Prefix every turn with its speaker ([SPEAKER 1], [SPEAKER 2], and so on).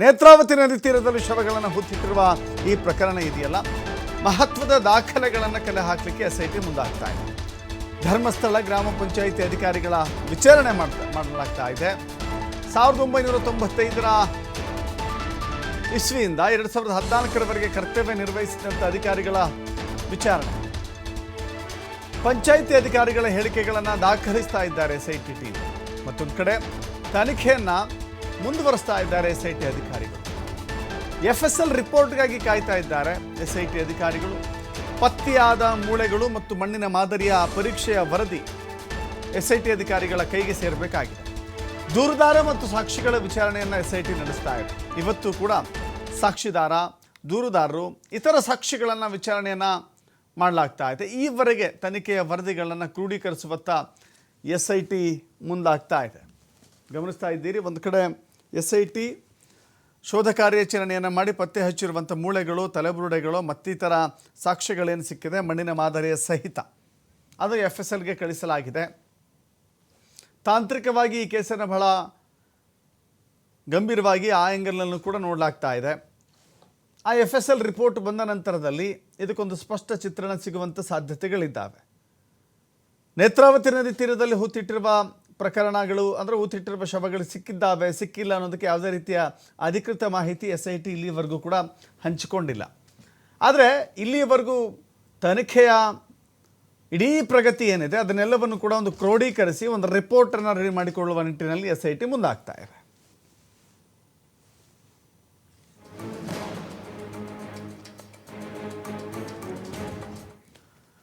[SPEAKER 1] ನೇತ್ರಾವತಿ ನದಿ ತೀರದಲ್ಲಿ ಶವಗಳನ್ನು ಹುತ್ತಿಟ್ಟಿರುವ ಈ ಪ್ರಕರಣ ಇದೆಯಲ್ಲ? ಮಹತ್ವದ ದಾಖಲೆಗಳನ್ನು ಕಲೆ ಹಾಕಲಿಕ್ಕೆ ಎಸ್ ಐ ಟಿ ಮುಂದಾಗ್ತಾ ಇದೆ. ಧರ್ಮಸ್ಥಳ ಗ್ರಾಮ ಪಂಚಾಯಿತಿ ಅಧಿಕಾರಿಗಳ ವಿಚಾರಣೆ ಮಾಡ್ತಾ, ಮಾಡಲಾಗ್ತಾ ಇದೆ. ಸಾವಿರದ ಒಂಬೈನೂರ ತೊಂಬತ್ತೈದರ ಇಸ್ವಿಯಿಂದ ಎರಡು ಸಾವಿರದ ಹದಿನಾಲ್ಕರವರೆಗೆ ಕರ್ತವ್ಯ ನಿರ್ವಹಿಸಿದಂಥ ಅಧಿಕಾರಿಗಳ ವಿಚಾರಣೆ. ಪಂಚಾಯಿತಿ ಅಧಿಕಾರಿಗಳ ಹೇಳಿಕೆಗಳನ್ನು ದಾಖಲಿಸ್ತಾ ಇದ್ದಾರೆ ಎಸ್ ಐ ಟಿ ಟೀಮ್. ಮತ್ತೊಂದು ಕಡೆ ತನಿಖೆಯನ್ನು ಮುಂದುವರಿಸ್ತಾ ಇದ್ದಾರೆ ಎಸ್ ಐ ಟಿ ಅಧಿಕಾರಿಗಳು. ಎಫ್ ಎಸ್ ಎಲ್ ರಿಪೋರ್ಟ್ಗಾಗಿ ಕಾಯ್ತಾ ಇದ್ದಾರೆ ಎಸ್ ಐ ಟಿ ಅಧಿಕಾರಿಗಳು. ಪತ್ತೆಯಾದ ಮೂಳೆಗಳು ಮತ್ತು ಮಣ್ಣಿನ ಮಾದರಿಯ ಪರೀಕ್ಷೆಯ ವರದಿ ಎಸ್ ಐ ಟಿ ಅಧಿಕಾರಿಗಳ ಕೈಗೆ ಸೇರಬೇಕಾಗಿದೆ. ದೂರುದಾರ ಮತ್ತು ಸಾಕ್ಷಿಗಳ ವಿಚಾರಣೆಯನ್ನು ಎಸ್ ಐ ಟಿ ನಡೆಸ್ತಾ ಇದೆ. ಇವತ್ತು ಕೂಡ ಸಾಕ್ಷಿದಾರ, ದೂರುದಾರರು, ಇತರ ಸಾಕ್ಷಿಗಳನ್ನು ವಿಚಾರಣೆಯನ್ನು ಮಾಡಲಾಗ್ತಾ ಇದೆ. ಈವರೆಗೆ ತನಿಖೆಯ ವರದಿಗಳನ್ನು ಕ್ರೋಢೀಕರಿಸುವತ್ತ ಎಸ್ ಐ ಟಿ ಮುಂದಾಗ್ತಾ ಇದೆ. ಗಮನಿಸ್ತಾ ಇದ್ದೀರಿ, ಒಂದು ಕಡೆ ಎಸ್ ಐ ಟಿ ಶೋಧ ಕಾರ್ಯಾಚರಣೆಯನ್ನು ಮಾಡಿ ಪತ್ತೆ ಹಚ್ಚಿರುವಂಥ ಮೂಳೆಗಳು, ತಲೆಬುರುಡೆಗಳು ಮತ್ತಿತರ ಸಾಕ್ಷ್ಯಗಳೇನು ಸಿಕ್ಕಿದೆ? ಮಣ್ಣಿನ ಮಾದರಿಯ ಸಹಿತ. ಅದು ಎಫ್ ಎಸ್ ಎಲ್ಗೆ ಕಳಿಸಲಾಗಿದೆ. ತಾಂತ್ರಿಕವಾಗಿ ಈ ಕೇಸನ್ನು ಬಹಳ ಗಂಭೀರವಾಗಿ ಆ ಆ್ಯಂಗಲ್ನಲ್ಲೂ ಕೂಡ ನೋಡಲಾಗ್ತಾ ಇದೆ. ಆ ಎಫ್ ಎಸ್ ಎಲ್ ರಿಪೋರ್ಟ್ ಬಂದ ನಂತರದಲ್ಲಿ ಇದಕ್ಕೊಂದು ಸ್ಪಷ್ಟ ಚಿತ್ರಣ ಸಿಗುವಂಥ ಸಾಧ್ಯತೆಗಳಿದ್ದಾವೆ. ನೇತ್ರಾವತಿ ನದಿ ತೀರದಲ್ಲಿ ಹೂತಿಟ್ಟಿರುವ ಪ್ರಕರಣಗಳು, ಅಂದರೆ ಊತಿಟ್ಟಿರುವ ಶವಗಳು ಸಿಕ್ಕಿದ್ದಾವೆ, ಸಿಕ್ಕಿಲ್ಲ ಅನ್ನೋದಕ್ಕೆ ಯಾವುದೇ ರೀತಿಯ ಅಧಿಕೃತ ಮಾಹಿತಿ ಎಸ್ ಐ ಟಿ ಇಲ್ಲಿವರೆಗೂ ಕೂಡ ಹಂಚಿಕೊಂಡಿಲ್ಲ. ಆದರೆ ಇಲ್ಲಿಯವರೆಗೂ ತನಿಖೆಯ ಇಡೀ ಪ್ರಗತಿ ಏನಿದೆ, ಅದನ್ನೆಲ್ಲವನ್ನು ಕೂಡ ಒಂದು ಕ್ರೋಢೀಕರಿಸಿ ಒಂದು ರಿಪೋರ್ಟನ್ನು ರೆಡಿ ಮಾಡಿಕೊಳ್ಳುವ ನಿಟ್ಟಿನಲ್ಲಿ ಎಸ್ ಐ ಟಿ ಮುಂದಾಗ್ತಾ ಇದೆ